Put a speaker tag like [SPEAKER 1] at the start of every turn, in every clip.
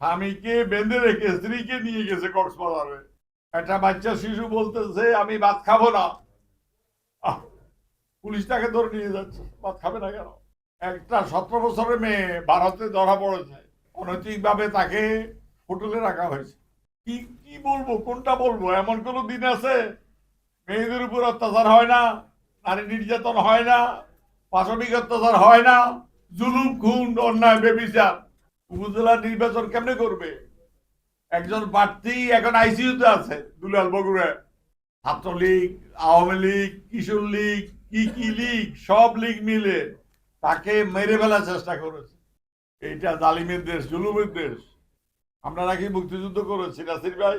[SPEAKER 1] স্বামীকে বেঁধে রেখে স্ত্রীকে নিয়ে গেছে কক্সবাজারে। একটা বাচ্চা শিশু বলতেছে, আমি ভাত খাব না। পুলিশ তাকে ধরে নিয়ে যাচ্ছে। ভাত খাবে না কেন? একটা সতেরো বছরের মেয়ে ভারতে ধরা পড়েছে। অনৈতিকভাবে তাকে হোটেলে রাখা হয়েছে। কি কি বলব, কোনটা বলব? এমন কোনো দিন আছে? মেয়েদের উপর অত্যাচার হয় না, নারী নির্যাতন হয় না, পাশবিক অত্যাচার হয় না, জুলুম, খুন, অন্যায়, বেবিচার। উপজেলা নির্বাচন কেমনে করবে? একজন প্রার্থী এখন আইসিইউতে আছে, দুলাল বগুড়ায় ছাত্রলীগ, আওয়ামী লীগ, কিশোর লীগ, কি কি লীগ, সব লীগ মিলে তাকে মেরে ফেলার চেষ্টা করেছে। এইটা জালিমের দেশ, জুলুমের দেশ। আমরা নাকি মুক্তিযুদ্ধ করেছি, নাসির ভাই?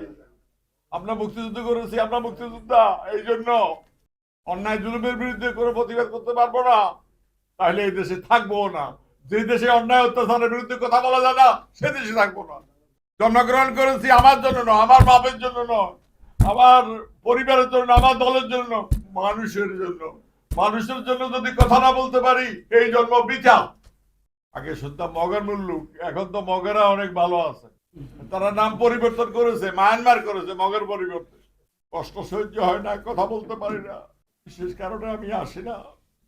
[SPEAKER 1] আমরা মুক্তিযুদ্ধ করেছি, আমরা মুক্তিযোদ্ধা এই জন্য অন্যায়, জুলুমের বিরুদ্ধে কোনো প্রতিবাদ করতে পারব না। তাহলে এই দেশে থাকব না। যে দেশে অন্যায় অত্যাচারের বিরুদ্ধে কথা বলা যায় না, সে দেশে থাকব না। জন্মগ্রহণ করেছি আমার জন্য নয়, আমার বাপের জন্য নয়, আমার পরিবারের জন্য, আমার দলের জন্য, মানুষের জন্য। মানুষের জন্য যদি কথা না বলতে পারি, এই জন্ম বৃথা আগে শুনতাম মগের মুল্লুক এখন তো মগেরা অনেক ভালো আছে। তারা নাম পরিবর্তন করেছে, মায়ানমার করেছে মগের পরিবর্তে। কষ্ট সহ্য হয় না, কথা বলতে পারি না। বিশেষ কারণে আমি আসি না।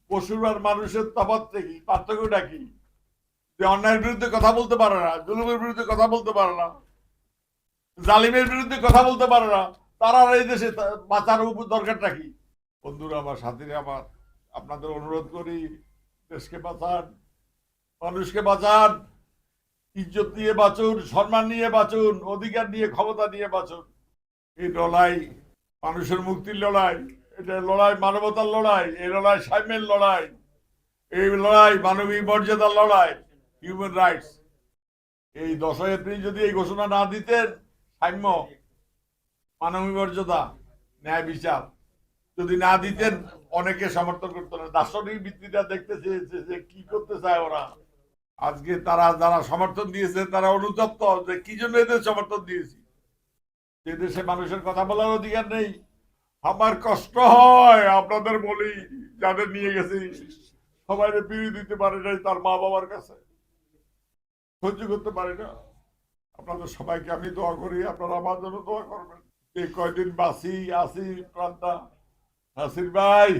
[SPEAKER 1] পশুর আর মানুষের তফাৎ কি পার্থক্যটা কি? যে অন্যায়ের বিরুদ্ধে কথা বলতে পারে না, জুলুমের বিরুদ্ধে কথা বলতে পারে না, জালিমের বিরুদ্ধে কথা বলতে পারে না, তারা এই দেশে বাঁচার উপ- দরকারটা কি? বন্ধুরা, আমার সাথীরা, আমার আপনাদের অনুরোধ করি, দেশকে বাঁচান, মানুষকে বাঁচান, ইজ্জত নিয়ে বাঁচুন, সম্মান নিয়ে বাঁচুন, অধিকার নিয়ে, ক্ষমতা নিয়ে বাঁচুন। এই লড়াই মানুষের মুক্তির লড়াই, এটা লড়াই মানবতার লড়াই, এই লড়াই সাম্যের লড়াই, এই লড়াই মানবিক মর্যাদার লড়াই। হিউম্যান রাইটস এই দশই এপ্রিল যদি এই ঘোষণা না দিতেন, সাম্য, মানবিক মর্যাদা, ন্যায় বিচার। যদি না দিতেন, অনেকে সমর্থন করতো না। দার্শনিক ভিত্তিটা দেখতে চেয়েছে যে কি করতে চায় ওরা। আজকে তারা যারা সমর্থন দিয়েছে, তারা অনুতপ্ত যে কি জন্য এদের সমর্থন দিয়েছি? যে দেশে মানুষের কথা বলার অধিকার নেই। আমার কষ্ট হয়, আপনাদের বলি, যাদের নিয়ে গেছি। সবাই বিড়ি দিতে পারে নাই তার মা বাবার কাছে। সহ্য করতে পারি না। আপনাদের সবাইকে আমি দোয়া করি, আপনারা আমার জন্য দোয়া করবেন। এই কয়দিন বাসি আসি প্রান্তা নাসির ভাই,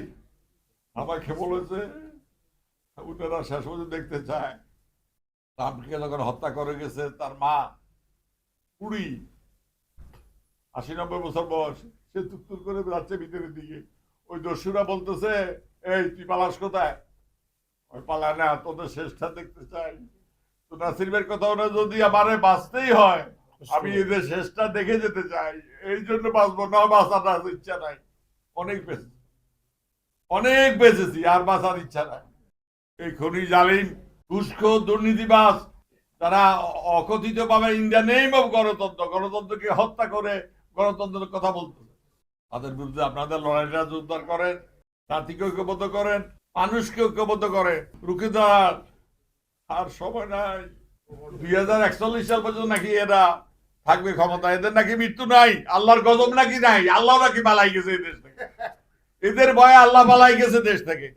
[SPEAKER 1] আমাকে বলেছে উনারা শেষ পর্যন্ত দেখতে চায়। রামকে যখন হত্যা করে গেছে, তার মা কুড়ি, আশি নব্বই বছর বয়স, সে তুত্তুর করে যাচ্ছে ভিতরের দিকে। ওই দস্যুরা বলতেছে, এই, তুই পালাস কোথায়? ওই পালা না, তোদের শেষটা দেখতে চাই। তো কথা হলো যদি আমারে বাঁচতেই হয় আমি এদের শেষটা দেখে যেতে চাই এই জন্য বাঁচবো না বাঁচার ইচ্ছা নাই। অনেক বেঁচেছি। অনেক বেঁচেছি আর বাঁচার ইচ্ছা নাই। এই খনি জালিম ঘুষখো দুর্নীতিবাস তারা অকথিত ভাবে ইন্ডিয়া নেই অফ গণতন্ত্র গণতন্ত্রকে হত্যা করে গণতন্ত্রের কথা বলতেছে। তাদের বিরুদ্ধে আপনাদের লড়াইটা জোরদার করেন জাতিকে ঐক্যবদ্ধ করেন মানুষকে ঐক্যবদ্ধ করে রুখে দাঁড়ান। আর সময় নাই। দুই হাজার একচল্লিশ সাল পর্যন্ত নাকি এরা থাকবে ক্ষমতা। এদের নাকি মৃত্যু নাই, আল্লাহর গজব নাকি নাই, আল্লাহ নাকি পালাই গেছে এই থেকে। এদের ভয়ে আল্লাহ পালাই গেছে দেশ থেকে।